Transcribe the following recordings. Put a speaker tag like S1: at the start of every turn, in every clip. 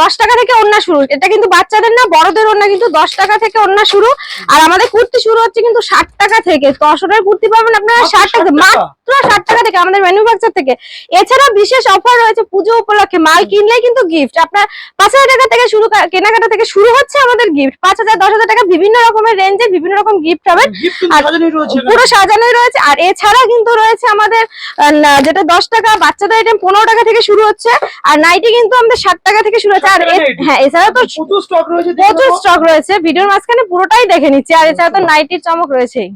S1: দশ টাকা থেকে ওন্না শুরু। এটা কিন্তু বাচ্চাদের না বড়দের ওন্না কিন্তু দশ টাকা থেকে ওন্না শুরু। আর আমাদের কুর্তি শুরু হচ্ছে কিন্তু ষাট টাকা থেকে। তসরের কুর্তি পাবেন আপনারা ষাট টাকা? মাত্র ষাট টাকা থেকে আমাদের ম্যানুফ্যাকচার থেকে। এছাড়া বিশেষ অফার রয়েছে পুজো উপলক্ষে। মাল কিনলেই কিন্তু গিফট আপনার পাঁচ হাজার টাকা থেকে শুরু কেনাকাটা থেকে শুরু হচ্ছে আমাদের গিফট পাঁচ হাজার দশ হাজার টাকা বিভিন্ন রকমের রেঞ্জে বিভিন্ন রকম গিফট পাবেন। আর। পুরো সাজানোই রয়েছে। আর এছাড়া কিন্তু রয়েছে আমাদের যেটা দশ টাকা বাচ্চাদের আইটেম পনেরো টাকা থেকে শুরু হচ্ছে। আর নাইটি কিন্তু আমাদের ষাট টাকা থেকে শুরু হচ্ছে। আর
S2: 60 টাকা
S1: এ-
S2: নাইটি।
S1: হ্যাঁ এছাড়া তো
S2: প্রচুর স্টক রয়েছে দেখে
S1: প্রচুর স্টক রয়েছে। ভিডিওর মাঝখানে পুরোটাই দেখে নিচ্ছি। আর এছাড়া তো নাইটির চমক রয়েছেই।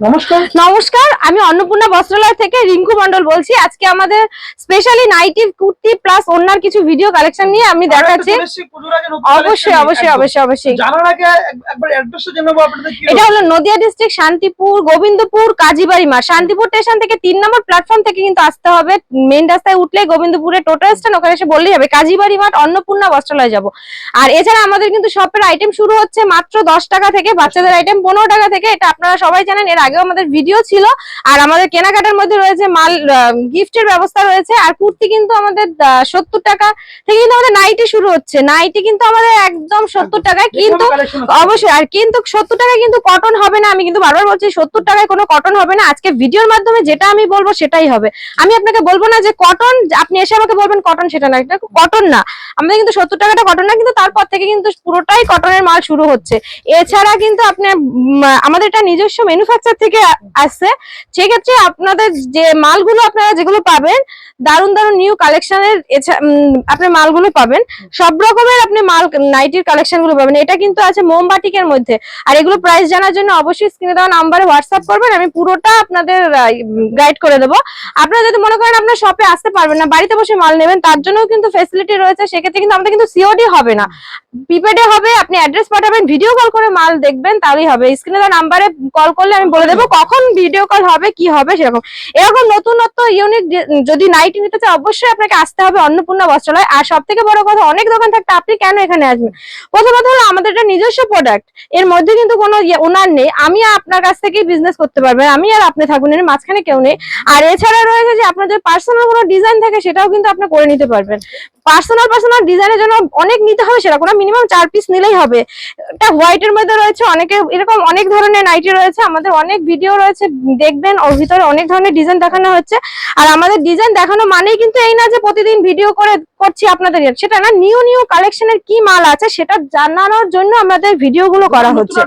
S2: নমস্কার।
S1: নমস্কার আমি অন্নপূর্ণা বস্ত্রালয় থেকে রিঙ্কু মন্ডল বলছি। আজকে আমাদের স্পেশালি নাইটির কুর্তি প্লাস অন্যার কিছু ভিডিও কালেকশন নিয়ে আমি দেখাচ্ছি। অবশ্যই অবশ্যই অবশ্যই অবশ্যই। এটা হলো নদিয়া ডিস্ট্রিক্ট শান্তিপুর গোবিন্দপুর কাজীবাড়ি মাঠ। শান্তিপুর স্টেশন থেকে তিন নম্বর প্ল্যাটফর্ম থেকে কিন্তু আসতে হবে। মেন রাস্তায় উঠলে গোবিন্দপুরে টোটাল স্ট্যান্ড ওখানে এসে বললেই হবে কাজীবাড়ি মাঠ অন্নপূর্ণা বস্ত্রালয় যাব। আর এছাড়া আমাদের কিন্তু শপের আইটেম শুরু হচ্ছে মাত্র দশ টাকা থেকে বাচ্চাদের আইটেম পনেরো টাকা থেকে এটা আপনারা সবাই জানেন এর আগেও আমাদের ভিডিও ছিল আর আমাদের কেনাকাটার মধ্যে রয়েছে মাল গিফটের ব্যবস্থা রয়েছে আর কুর্তি কিন্তু আমাদের সত্তর টাকা থেকে কিন্তু আমাদের নাইটি শুরু হচ্ছে। নাইটি কিন্তু আমাদের একদম সত্তর টাকায় কিন্তু অবশ্যই আর কিন্তু সত্তর টাকায় কিন্তু কটন হবে না আমি কিন্তু বারবার বলছি সত্তর টাকায় কোনো কটন হবে না। আজকে ভিডিওর মাধ্যমে যেটা আমি বলব সেটাই হবে। আমি আপনাকে বলব না যে কটন আপনি এসে আমাকে বলবেন কটন সেটা না এটা কটন না। আমাদের কিন্তু সত্তর টাকাটা কটন না কিন্তু তারপর থেকে কিন্তু পুরোটাই কটনের মাল শুরু হচ্ছে। এছাড়া কিন্তু আপনি আমাদের এটা নিজস্ব ম্যানুফ্যাকচার থেকে আসছে। সেক্ষেত্রে আপনাদের যে মালগুলো আপনারা যেগুলো পাবেন, দারুণ দারুণ নিউ কালেকশনের আপনি মালগুলো পাবেন। সব রকমের আপনি মাল নাইটির কালেকশনগুলো পাবেন। এটা কিন্তু আছে মোমবাটিকের মধ্যে। আর এগুলো প্রাইস জানার জন্য অবশ্যই স্ক্রিনে দেওয়া নাম্বারে হোয়াটসঅ্যাপ করবেন। আমি পুরোটা আপনাদের গাইড করে দেবো। আপনারা যদি মনে করেন আপনার শপে আসতে পারবেন না, বাড়িতে বসে মাল নেবেন, তার জন্য কিন্তু ফেসিলিটি রয়েছে। সেক্ষেত্রে কিন্তু আমাদের কিন্তু সিওডি হবে না। প্রিপেডে হবে, আপনি অ্যাড্রেস পাঠাবেন ভিডিও কল করে মাল দেখবেন, তাহলেই হবে। স্ক্রিনে দেওয়া নাম্বারে কল করলে আমি বলে দেবো। কখন ভিডিও কল হবে, কি হবে সেরকম। এরকম নতুনত্ব ইউনিক যদি নাইটি নিতে চাই অবশ্যই আপনাকে আসতে হবে অন্নপূর্ণা বস্ত্রালয় আর সব থেকে বড় কথা, অনেক দোকান থাকতে আপনি কেন এখানে আসবেন? প্রথমত হলো আমাদের এটা নিজস্ব প্রোডাক্টের মধ্যে কিন্তু কোনো ইয়ে ওনার নেই। আমি আপনার কাছ থেকেই বিজনেস করতে পারবেন আমি আর আপনি থাকবেন এর মাঝখানে কেউ নেই। আর এছাড়া রয়েছে যে আপনাদের পার্সোনাল কোনো ডিজাইন থাকে, সেটাও কিন্তু আপনি করে নিতে পারবেন। পার্সোনাল পার্সোনাল ডিজাইনের জন্য অনেক নিতে হবে সেরকম না মিনিমাম চার পিস নিলেই হবে। এটা হোয়াইটের মধ্যে রয়েছে অনেকে এরকম অনেক ধরনের নাইটি রয়েছে আমাদের অনেক ভিডিও রয়েছে দেখবেন ওর ভিতরে অনেক ধরনের ডিজাইন দেখানো হচ্ছে। আর আমাদের ডিজাইন দেখানো মানেই কিন্তু এই না যে প্রতিদিন ভিডিও করে করছি আপনাদের। সেটা না নিউ নিউ কালেকশনের কি মাল আছে সেটা জানানোর জন্য আমাদের ভিডিও গুলো করা হচ্ছে।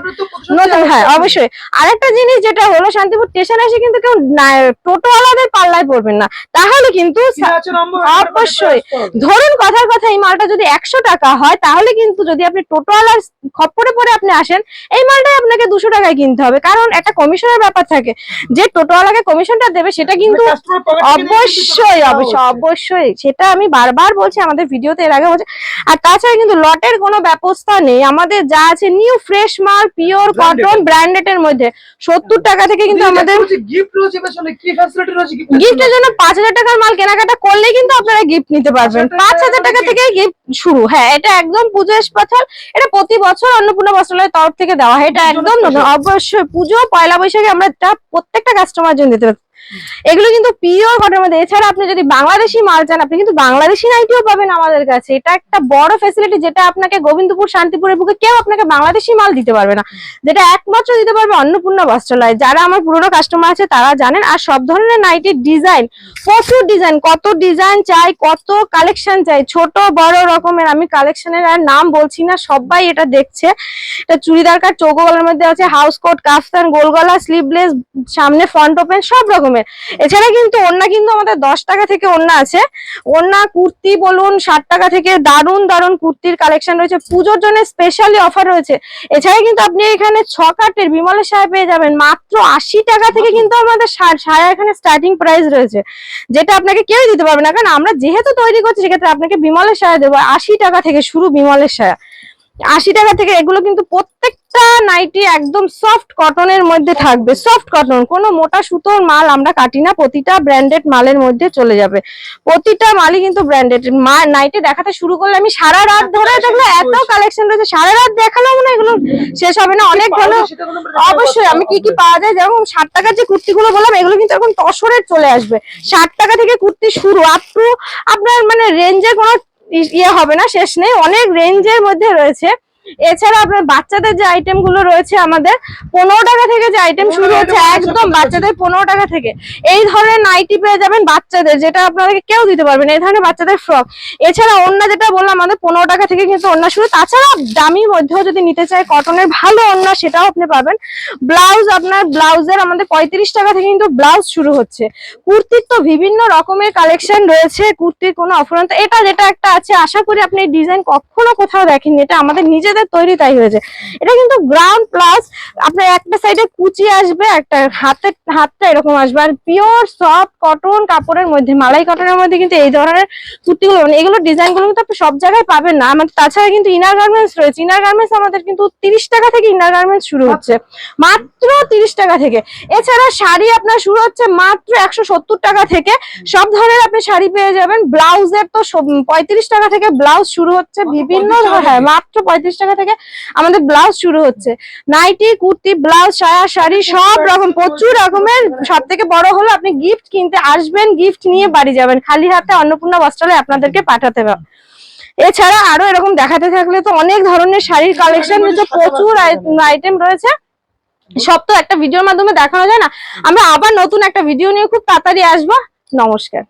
S1: নতুন হ্যাঁ অবশ্যই। আরেকটা জিনিস যেটা হলো শান্তিপুর স্টেশনে এসে কিন্তু কেউ টোটোওয়ালাদের পাল্লায় পড়বেন না। তাহলে কিন্তু অবশ্যই। ধরুন কথার কথা এই মালটা যদি একশো টাকা হয় তাহলে কিন্তু যদি আপনি টোটোওয়ালার খপ্পরে পরে আপনি আসেন এই মালটাই আপনাকে দুশো টাকায় কিনতে হবে। কারণ একটা কমিশনের ব্যাপার থাকে। যে টোটোওয়ালাকে কমিশনটা দেবে সেটা কিন্তু অবশ্যই অবশ্যই অবশ্যই। সেটা আমি বারবার বলছি আমাদের ভিডিওতে এর আগে বলছি। আর তাছাড়া কিন্তু লটের কোনো ব্যবস্থা নেই। আমাদের যা আছে নিউ ফ্রেশ মাল পিওর কটন ব্র্যান্ডেড এর মধ্যে। সত্তর টাকা থেকে কিন্তু আমাদের গিফটের জন্য পাঁচ হাজার টাকার মাল কেনাকাটা করলেই কিন্তু আপনারা গিফট নিতে পারবেন।
S2: 5,000
S1: পাঁচ হাজার টাকা থেকে গিফট শুরু। হ্যাঁ এটা একদম পুজো পাথর এটা প্রতি বছর অন্নপূর্ণা বস্ত্রালয়ের তরফ থেকে দেওয়া হয়। এটা একদম অবশ্যই পুজো পয়লা বৈশাখে আমরা এটা প্রত্যেকটা কাস্টমার জন্য দিতে পারি। এগুলো কিন্তু পিওর কটনের মধ্যে। এছাড়া আপনি যদি বাংলাদেশি মাল চান, আপনি কিন্তু বাংলাদেশি নাইটিও পাবেন আমাদের কাছে। এটা একটা বড় ফেসিলিটি যেটা আপনাকে গোবিন্দপুর, শান্তিপুরের বুকে কেউ আপনাকে বাংলাদেশি মাল দিতে পারবে না। যেটা একমাত্র দিতে পারবে অন্নপূর্ণা বস্ত্রালয়। যারা আমার পুরোনো কাস্টমার আছে, তারা জানেন। আর সব ধরনের নাইটির ডিজাইন প্রচুর ডিজাইন কত ডিজাইন চাই, কত কালেকশন চাই, ছোট, বড় রকমের, আমি কালেকশনের আর নাম বলছি না, সবাই এটা দেখছে। এটা চুড়িদার কাট চৌকো গলার মধ্যে আছে হাউস কোট কাফতান, গোল গলা স্লিভলেস সামনে ফ্রন্ট ওপেন সব রকমের। এছাড়া কিন্তু ওন্না কিন্তু আমাদের দশ টাকা থেকে ওন্না আছে। ওন্না কুর্তি বলুন ষাট টাকা থেকে দারুণ দারুণ কুর্তির কালেকশন রয়েছে। পুজোর জন্য স্পেশালি অফার রয়েছে। এছাড়া কিন্তু আপনি এখানে ছ কাটের বিমলের সায়া পেয়ে যাবেন। মাত্র আশি টাকা থেকে কিন্তু আমাদের সায়া এখানে স্টার্টিং প্রাইস রয়েছে। যেটা আপনাকে কেউই দিতে পারবে না। কারণ আমরা যেহেতু তৈরি করছি সেক্ষেত্রে আপনাকে বিমলের সায়া দেবো। আশি টাকা থেকে শুরু বিমলের সায়া আশি টাকা থেকে এগুলো কিন্তু প্রত্যেকটা নাইটি একদম সফট কটনের মধ্যে থাকবে। সফট কটন কোনো মোটা সুতোর মাল আমরা কাটি না প্রতিটা ব্র্যান্ডেড মালের মধ্যে চলে যাবে। প্রতিটা মালই কিন্তু ব্র্যান্ডেড মা নাইটি দেখাতে শুরু করলে আমি সারা রাত ধরে দেখলে এত কালেকশন রয়েছে সারা রাত দেখালেও মনে হয় এগুলো শেষ হবে না। অনেক ভালো অবশ্যই আমি কি কি পাওয়া যায়? যেমন ষাট টাকার যে কুর্তিগুলো বললাম এগুলো কিন্তু এখন তসরের চলে আসবে। ষাট টাকা থেকে কুর্তি শুরু আপ টু আপনার মানে রেঞ্জে কোনো ইয়ে হবে না শেষ নেই অনেক রেঞ্জের মধ্যে রয়েছে। এছাড়া আপনার বাচ্চাদের যে আইটেমগুলো রয়েছে আমাদের পনেরো টাকা থেকে যে আইটেম শুরু হচ্ছে একদম বাচ্চাদের পনেরো টাকা থেকে। এই ধরনের নাইটি পেয়ে যাবেন বাচ্চাদের যেটা আপনাদেরকে কেউ দিতে পারবেন এই ধরনের বাচ্চাদের ফ্রক এছাড়া অন্য যেটা বললাম আমাদের পনেরো টাকা থেকে কিন্তু অন্য শুরু। তাছাড়া দামি মধ্যেও যদি নিতে চাই কটনের ভালো অন্য সেটাও আপনি পাবেন। ব্লাউজ আপনার ব্লাউজের আমাদের পঁয়ত্রিশ টাকা থেকে কিন্তু ব্লাউজ শুরু হচ্ছে। কুর্তির তো বিভিন্ন রকমের কালেকশন রয়েছে কুর্তির কোনো অফুরন্ত এটা যেটা একটা আছে আশা করি আপনি ডিজাইন কখনো কোথাও দেখেননি। এটা আমাদের নিজেদের তৈরি তাই হয়েছে। এটা কিন্তু গ্রাউন্ড প্লাস আপনার একটা সাইডে কুচি আসবে একটা হাতে হাতটা এরকম আসবে। আর পিওর সফট কটন কাপড়ের মধ্যে মালাই কটনের মধ্যে কিন্তু এই ধরনের কুর্তিগুলো মানে এগুলো ডিজাইনগুলো কিন্তু আপনি সব জায়গায় পাবেন না। আমাদের তাছাড়া কিন্তু ইনার গার্মেন্টস রয়েছে। ইনার গার্মেন্টস আমাদের কিন্তু তিরিশ টাকা থেকে ইনার গার্মেন্টস শুরু হচ্ছে। মাত্র তিরিশ টাকা থেকে। এছাড়া শাড়ি আপনার শুরু হচ্ছে মাত্র একশো সত্তর টাকা থেকে। সব ধরনের আপনি শাড়ি পেয়ে যাবেন। ব্লাউজের তো পঁয়ত্রিশ টাকা থেকে ব্লাউজ শুরু হচ্ছে বিভিন্ন
S2: 35
S1: হ্যাঁ? মাত্র পঁয়ত্রিশ টাকা থেকে আমাদের ব্লাউজ শুরু হচ্ছে। নাইটি কুর্তি, ব্লাউজ, সায়া, শাড়ি, সব রকম, প্রচুর রকমের সব থেকে বড় হলো আপনি গিফট কিনতে আসবেন গিফট নিয়ে বাড়ি যাবেন। খালি হাতে অন্নপূর্ণা বস্ত্রালয় আপনাদেরকে পাঠাতে হবে। এছাড়া আরও এরকম দেখাতে থাকলে তো অনেক ধরনের শাড়ির কালেকশন রয়েছে, প্রচুর আইটেম রয়েছে। সব তো একটা ভিডিওর মাধ্যমে দেখানো যায় না। আমরা আবার নতুন একটা ভিডিও নিয়ে খুব তাড়াতাড়ি আসব। নমস্কার।